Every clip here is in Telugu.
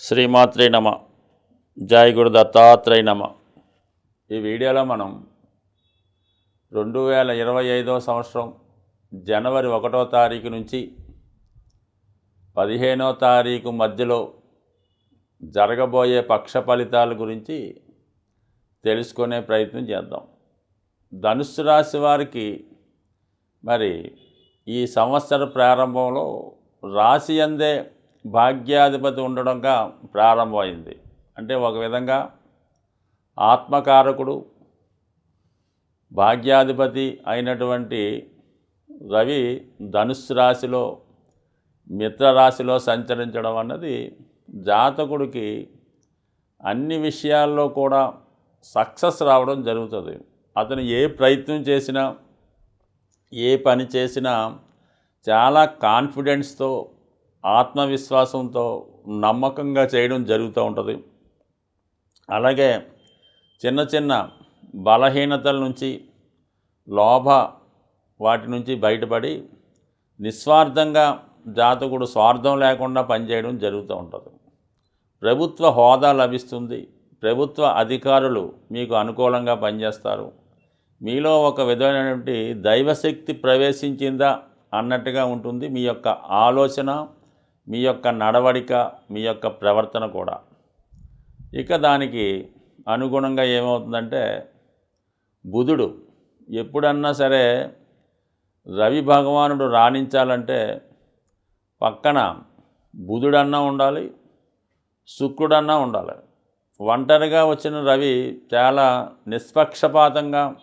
శ్రీమాత్రే నమ. జాయ్ గురు దత్తాత్రేయ నమ. ఈ వీడియోలో మనం రెండు వేల ఇరవై ఐదో సంవత్సరం జనవరి ఒకటో తారీఖు నుంచి పదిహేనో తారీఖు మధ్యలో జరగబోయే పక్ష ఫలితాల గురించి తెలుసుకునే ప్రయత్నం చేద్దాం. ధనుస్సు రాశి వారికి మరి ఈ సంవత్సర ప్రారంభంలో రాశి అందే భాగ్యాధిపతి ఉండడంగా ప్రారంభమైంది. అంటే ఒక విధంగా ఆత్మకారకుడు భాగ్యాధిపతి అయినటువంటి రవి ధనుస్సు రాశిలో మిత్రరాశిలో సంచరించడం అన్నది జాతకుడికి అన్ని విషయాల్లో కూడా సక్సెస్ రావడం జరుగుతుంది. అతను ఏ ప్రయత్నం చేసినా ఏ పని చేసినా చాలా కాన్ఫిడెన్స్తో ఆత్మవిశ్వాసంతో నమ్మకంగా చేయడం జరుగుతూ ఉంటుంది. అలాగే చిన్న చిన్న బలహీనతల నుంచి లోభ వాటి నుంచి బయటపడి నిస్వార్థంగా జాతకుడు స్వార్థం లేకుండా పనిచేయడం జరుగుతూ ఉంటుంది. ప్రభుత్వ హోదా లభిస్తుంది. ప్రభుత్వ అధికారులు మీకు అనుకూలంగా పనిచేస్తారు. మీలో ఒక విధమైనటువంటి దైవశక్తి ప్రవేశించిందా అన్నట్టుగా ఉంటుంది మీ యొక్క ఆలోచన. మీ యొక్క నడవడిక మీ యొక్క ప్రవర్తన కూడా. ఇక దానికి అనుగుణంగా ఏమవుతుందంటే బుధుడు ఎప్పుడన్నా సరే రవి భగవానుడు రాణించాలంటే పక్కన బుధుడన్నా ఉండాలి శుక్రుడన్నా ఉండాలి. ఒంటరిగా వచ్చిన రవి చాలా నిష్పక్షపాతంగా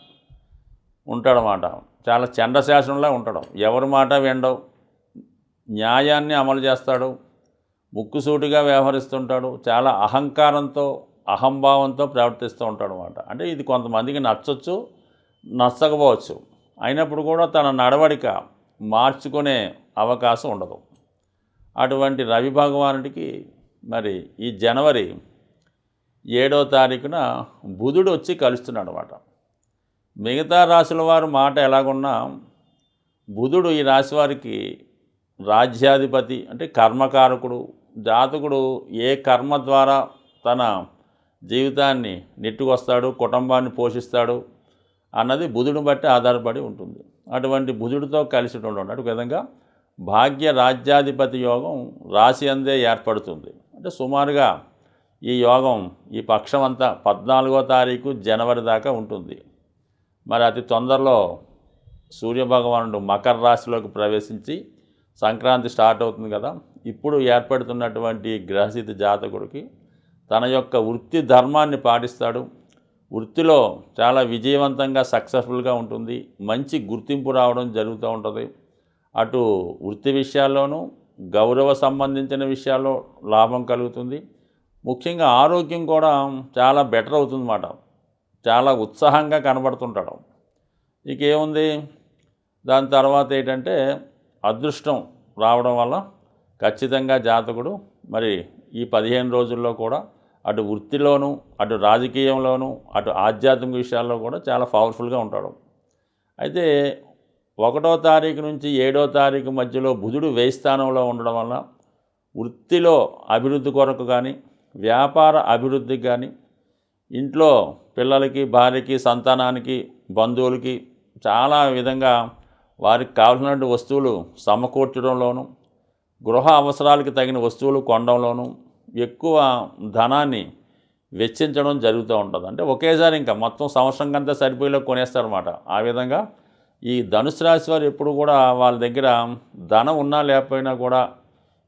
ఉంటాడనమాట చాలా చండశాసనంలా ఉంటాడు. ఎవరి మాట వినడం. న్యాయాన్ని అమలు చేస్తాడు ముక్కుసూటిగా వ్యవహరిస్తుంటాడు చాలా అహంకారంతో అహంభావంతో ప్రవర్తిస్తూ ఉంటాడు అనమాట అంటే ఇది కొంతమందికి నచ్చవచ్చు నచ్చకపోవచ్చు. అయినప్పుడు కూడా తన నడవడిక మార్చుకునే అవకాశం ఉండదు. అటువంటి రవి భగవానుడికి మరి ఈ జనవరి ఏడో తారీఖున బుధుడు వచ్చి కలుస్తున్నాడు అనమాట మిగతా రాశుల వారి మాట ఎలాగున్నా బుధుడు ఈ రాశి వారికి రాజ్యాధిపతి అంటే కర్మకారకుడు జాతకుడు ఏ కర్మ ద్వారా తన జీవితాన్ని నెట్టుకొస్తాడు కుటుంబాన్ని పోషిస్తాడు అన్నది బుధుడిని బట్టి ఆధారపడి ఉంటుంది. అటువంటి బుధుడితో కలిసి ఉండడం అటు విధంగా భాగ్య రాజ్యాధిపతి యోగం రాశి అందే ఏర్పడుతుంది. అంటే సుమారుగా ఈ యోగం ఈ పక్షం అంతా పద్నాలుగో తారీఖు జనవరి దాకా ఉంటుంది. మరి అతి తొందరలో సూర్యభగవానుడు మకర రాశిలోకి ప్రవేశించి సంక్రాంతి స్టార్ట్ అవుతుంది కదా. ఇప్పుడు ఏర్పడుతున్నటువంటి గ్రహసిద్ధ జాతకుడికి తన యొక్క వృత్తి ధర్మాన్ని పాటిస్తాడు. వృత్తిలో చాలా విజయవంతంగా సక్సెస్ఫుల్గా ఉంటుంది. మంచి గుర్తింపు రావడం జరుగుతూ ఉంటుంది. అటు వృత్తి విషయాల్లోనూ గౌరవ సంబంధించిన విషయాల్లో లాభం కలుగుతుంది. ముఖ్యంగా ఆరోగ్యం కూడా చాలా బెటర్ అవుతుందన్నమాట. చాలా ఉత్సాహంగా కనబడుతుంటాడు. ఇక ఏముంది? దాని తర్వాత ఏంటంటే అదృష్టం రావడం వల్ల ఖచ్చితంగా జాతకుడు మరి ఈ పదిహేను రోజుల్లో కూడా అటు వృత్తిలోనూ అటు రాజకీయంలోనూ అటు ఆధ్యాత్మిక విషయాల్లో కూడా చాలా పవర్ఫుల్గా ఉంటాడు. అయితే ఒకటో తారీఖు నుంచి ఏడో తారీఖు మధ్యలో బుధుడు వేయిస్థానంలో ఉండడం వల్ల వృత్తిలో అభివృద్ధి కొరకు కానీ వ్యాపార అభివృద్ధికి కానీ ఇంట్లో పిల్లలకి భార్యకి సంతానానికి బంధువులకి చాలా విధంగా వారికి కావాల్సినటువంటి వస్తువులు సమకూర్చడంలోనూ గృహ అవసరాలకి తగిన వస్తువులు కొనడంలోనూ ఎక్కువ ధనాన్ని వెచ్చించడం జరుగుతూ ఉంటుంది. అంటే ఒకేసారి ఇంకా మొత్తం సంవత్సరం కంతా సరిపోయేలా కొనేస్తారన్నమాట. ఆ విధంగా ఈ ధనుసు రాశి వారు ఎప్పుడు కూడా వాళ్ళ దగ్గర ధనం ఉన్నా లేకపోయినా కూడా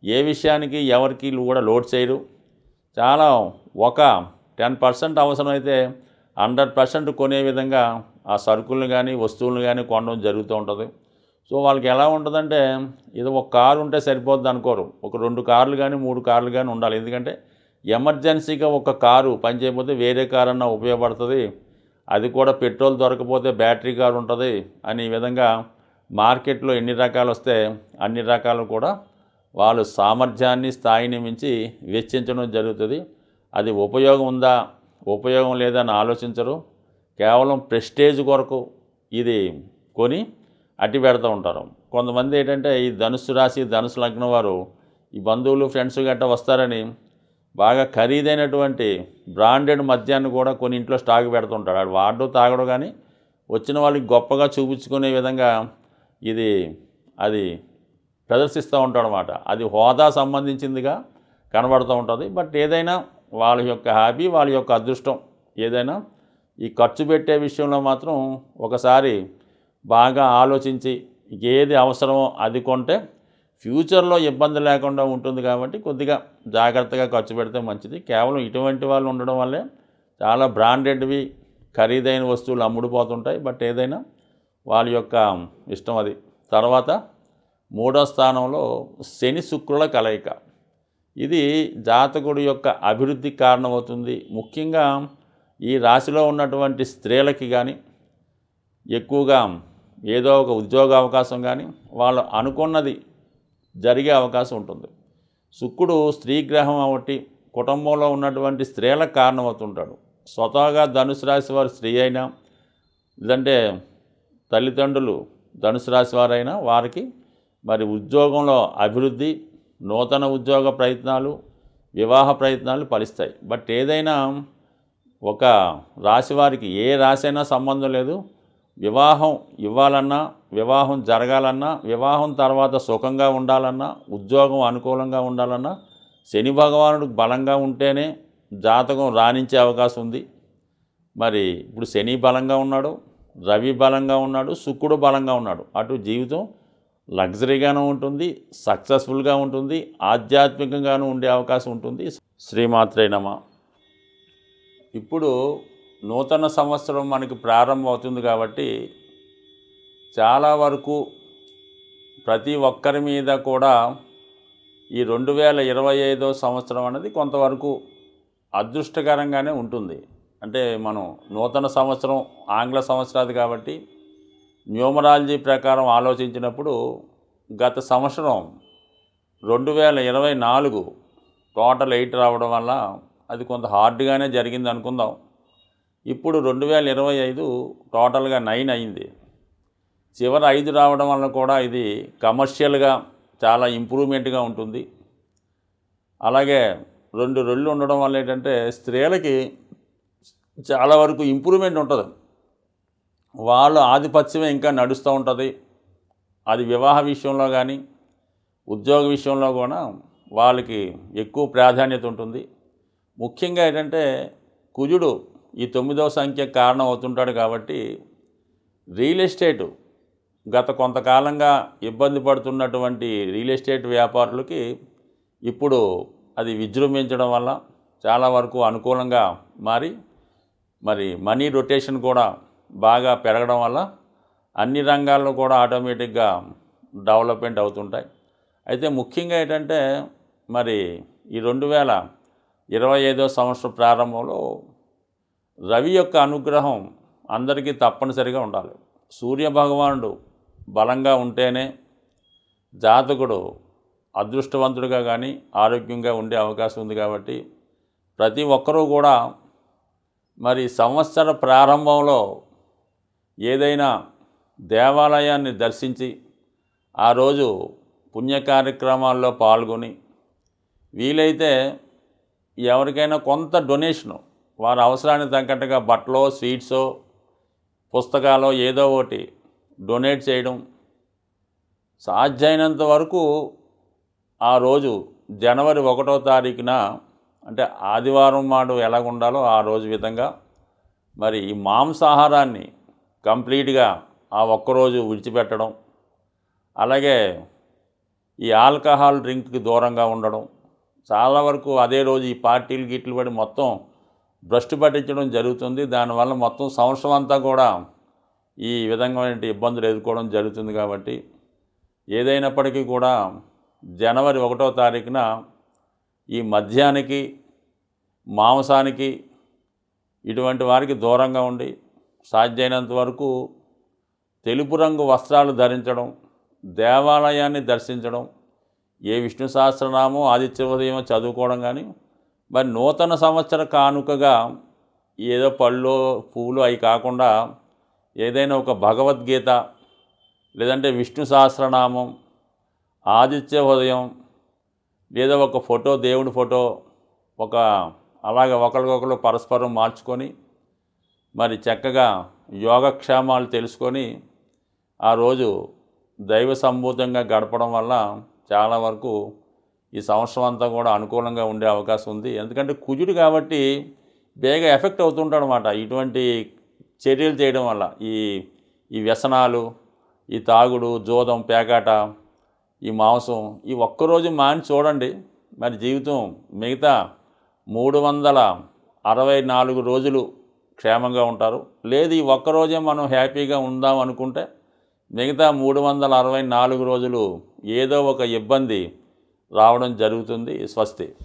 ఏ విషయానికి ఎవరికి కూడా లోడ్ చేయరు. చాలా ఒక టెన్ పర్సెంట్ అవసరమైతే హండ్రెడ్ పర్సెంట్ కొనే విధంగా ఆ సరుకులను కానీ వస్తువులను కానీ కొనడం జరుగుతూ ఉంటుంది. సో వాళ్ళకి ఎలా ఉంటుందంటే ఏదో ఒక కారు ఉంటే సరిపోద్ది అనుకోరు. ఒక రెండు కార్లు కానీ మూడు కార్లు కానీ ఉండాలి. ఎందుకంటే ఎమర్జెన్సీగా ఒక కారు పని చేయకపోతే వేరే కారు అన్న ఉపయోగపడుతుంది. అది కూడా పెట్రోల్ దొరకపోతే బ్యాటరీ కారు ఉంటుంది అని ఈ విధంగా మార్కెట్లో ఎన్ని రకాలు వస్తే అన్ని రకాలు కూడా వాళ్ళు సామర్థ్యాన్ని స్థాయిని మించి వెచ్చించడం జరుగుతుంది. అది ఉపయోగం ఉందా ఉపయోగం లేదని ఆలోచించరు. కేవలం ప్రెస్టేజ్ కొరకు ఇది కొని అట్టి పెడతా ఉంటారు. కొంతమంది ఏంటంటే ఈ ధనుసు రాశి ధనుసు లగ్నం వారు ఈ బంధువులు ఫ్రెండ్స్ గట్రా వస్తారని బాగా ఖరీదైనటువంటి బ్రాండెడ్ మద్యాన్ని కూడా కొన్ని ఇంట్లో స్టాక్ పెడుతుంటాడు వాడు వాడు తాగడు కానీ వచ్చిన వాళ్ళకి గొప్పగా చూపించుకునే విధంగా ఇది అది ప్రదర్శిస్తూ ఉంటాడు అనమాట అది హోదా సంబంధించిందిగా కనబడుతూ ఉంటుంది. బట్ ఏదైనా వాళ్ళ యొక్క హ్యాపీ వాళ్ళ యొక్క అదృష్టం ఏదైనా ఈ ఖర్చు పెట్టే విషయంలో మాత్రం ఒకసారి బాగా ఆలోచించి ఏది అవసరమో అది కొంటే ఫ్యూచర్లో ఇబ్బంది లేకుండా ఉంటుంది కాబట్టి కొద్దిగా జాగ్రత్తగా ఖర్చు పెడితే మంచిది. కేవలం ఇటువంటి వాళ్ళు ఉండడం వల్లే చాలా బ్రాండెడ్వి ఖరీదైన వస్తువులు అమ్ముడుపోతుంటాయి. బట్ ఏదైనా వాళ్ళ యొక్క ఇష్టం అది. తర్వాత మూడో స్థానంలో శని శుక్రుల కలయిక. ఇది జాతకుడి యొక్క అభివృద్ధికి కారణమవుతుంది. ముఖ్యంగా ఈ రాశిలో ఉన్నటువంటి స్త్రీలకి కానీ ఎక్కువగా ఏదో ఒక ఉద్యోగ అవకాశం కానీ వాళ్ళు అనుకున్నది జరిగే అవకాశం ఉంటుంది. శుక్రుడు స్త్రీ గ్రహం ఒకటి కుటుంబంలో ఉన్నటువంటి స్త్రీలకు కారణమవుతుంటాడు. స్వతహాగా ధనుసు రాశి వారు స్త్రీ అయినా లేదంటే తల్లిదండ్రులు ధనుసు రాశి వారైనా వారికి మరి ఉద్యోగంలో అభివృద్ధి నూతన ఉద్యోగ ప్రయత్నాలు వివాహ ప్రయత్నాలు ఫలిస్తాయి. బట్ ఏదైనా ఒక రాశి వారికి ఏ రాశి అయినా సంబంధం లేదు. వివాహం ఇవ్వాలన్నా వివాహం జరగాలన్నా వివాహం తర్వాత సుఖంగా ఉండాలన్నా ఉద్యోగం అనుకూలంగా ఉండాలన్నా శని భగవానుడు బలంగా ఉంటేనే జాతకం రాణించే అవకాశం ఉంది. మరి ఇప్పుడు శని బలంగా ఉన్నాడు రవి బలంగా ఉన్నాడు శుక్రుడు బలంగా ఉన్నాడు. అటు జీవితం లగ్జరీగాను ఉంటుంది సక్సెస్ఫుల్గా ఉంటుంది ఆధ్యాత్మికంగాను ఉండే అవకాశం ఉంటుంది. శ్రీమాత్రే నమ. ఇప్పుడు నూతన సంవత్సరం మనకి ప్రారంభం అవుతుంది కాబట్టి చాలా వరకు ప్రతి ఒక్కరి మీద కూడా ఈ రెండు వేల ఇరవై ఐదో సంవత్సరం అనేది కొంతవరకు అదృష్టకరంగానే ఉంటుంది. అంటే మనం నూతన సంవత్సరం ఆంగ్ల సంవత్సరాది కాబట్టి న్యూమరాలజీ ప్రకారం ఆలోచించినప్పుడు గత సంవత్సరం రెండు వేల ఇరవై నాలుగు టోటల్ ఎయిట్ రావడం వల్ల అది కొంత హార్డ్గానే జరిగింది అనుకుందాం. ఇప్పుడు రెండు వేల ఇరవై ఐదు టోటల్గా నైన్ అయింది. చివరి ఐదు రావడం వల్ల కూడా ఇది కమర్షియల్గా చాలా ఇంప్రూవ్మెంట్గా ఉంటుంది. అలాగే రెండు రెళ్ళు ఉండడం వల్ల ఏంటంటే స్త్రీలకి చాలా వరకు ఇంప్రూవ్మెంట్ ఉంటుంది. వాళ్ళ ఆధిపత్యమే ఇంకా నడుస్తూ ఉంటుంది. అది వివాహ విషయంలో కానీ ఉద్యోగ విషయంలో కూడా వాళ్ళకి ఎక్కువ ప్రాధాన్యత ఉంటుంది. ముఖ్యంగా ఏంటంటే కుజుడు ఈ తొమ్మిదవ సంఖ్య కారణం అవుతుంటాడు కాబట్టి రియల్ ఎస్టేటు గత కొంతకాలంగా ఇబ్బంది పడుతున్నటువంటి రియల్ ఎస్టేట్ వ్యాపారులకి ఇప్పుడు అది విజృంభించడం వల్ల చాలా వరకు అనుకూలంగా మారి మరి మనీ రొటేషన్ కూడా బాగా పెరగడం వల్ల అన్ని రంగాల్లో కూడా ఆటోమేటిక్గా డెవలప్మెంట్ అవుతుంటాయి. అయితే ముఖ్యంగా ఏంటంటే మరి ఈ రెండు వేల ఇరవై ఐదో సంవత్సరం ప్రారంభంలో రవి యొక్క అనుగ్రహం అందరికీ తప్పనిసరిగా ఉండాలి. సూర్య భగవానుడు బలంగా ఉంటేనే జాతకుడు అదృష్టవంతుడిగా కానీ ఆరోగ్యంగా ఉండే అవకాశం ఉంది కాబట్టి ప్రతి ఒక్కరూ కూడా మరి సంవత్సర ప్రారంభంలో ఏదైనా దేవాలయాన్ని దర్శించి ఆ రోజు పుణ్య కార్యక్రమాల్లో పాల్గొని వీలైతే ఎవరికైనా కొంత డొనేషను వారి అవసరానికి తగ్గట్టుగా బట్టలో స్వీట్సో పుస్తకాలో ఏదో ఒకటి డొనేట్ చేయడం సాధ్యమైనంత వరకు ఆ రోజు జనవరి ఒకటో తారీఖున అంటే ఆదివారం నాడు ఎలాగుండాలో ఆ రోజు విధంగా మరి ఈ మాంసాహారాన్ని కంప్లీట్గా ఆ ఒక్కరోజు విడిచిపెట్టడం అలాగే ఈ ఆల్కహాల్ డ్రింక్కి దూరంగా ఉండడం చాలా వరకు అదే రోజు ఈ పార్టీలు గిట్లు పడి మొత్తం భ్రష్టు పట్టించడం జరుగుతుంది. దానివల్ల మొత్తం సంవత్సరం అంతా కూడా ఈ విధంగా ఇబ్బందులు ఎదుర్కోవడం జరుగుతుంది కాబట్టి ఏదైనప్పటికీ కూడా జనవరి ఒకటో తారీఖున ఈ మద్యానికి మాంసానికి ఇటువంటి వారికి దూరంగా ఉండి సాధ్యమైనంత వరకు తెలుపు రంగు వస్త్రాలు ధరించడం దేవాలయాన్ని దర్శించడం ఏ విష్ణు సహస్రనామం ఆదిత్య ఉదయం చదువుకోవడం కానీ మరి నూతన సంవత్సర కానుకగా ఏదో పళ్ళు పువ్వులు అవి కాకుండా ఏదైనా ఒక భగవద్గీత లేదంటే విష్ణు సహస్రనామం ఆదిత్య ఉదయం లేదా ఒక ఫోటో దేవుడి ఫోటో ఒక అలాగే ఒకరికొకరు పరస్పరం మార్చుకొని మరి చక్కగా యోగక్షేమాలు తెలుసుకొని ఆ రోజు దైవ సంభూతంగా గడపడం వల్ల చాలా వరకు ఈ సంవత్సరం అంతా కూడా అనుకూలంగా ఉండే అవకాశం ఉంది. ఎందుకంటే కుజుడు కాబట్టి బేగ ఎఫెక్ట్ అవుతుంటాడనమాట ఇటువంటి చర్యలు చేయడం వల్ల ఈ ఈ వ్యసనాలు ఈ తాగుడు జోదం పేకాట ఈ మాంసం ఈ ఒక్కరోజు మాని చూడండి. మరి జీవితం మిగతా మూడు వందల అరవై నాలుగు రోజులు క్షేమంగా ఉంటారు. లేదు ఈ ఒక్కరోజే మనం హ్యాపీగా ఉందాం అనుకుంటే మిగతా మూడు వందల అరవై నాలుగు రోజులు ఏదో ఒక ఇబ్బంది రావడం జరుగుతుంది స్వస్తి.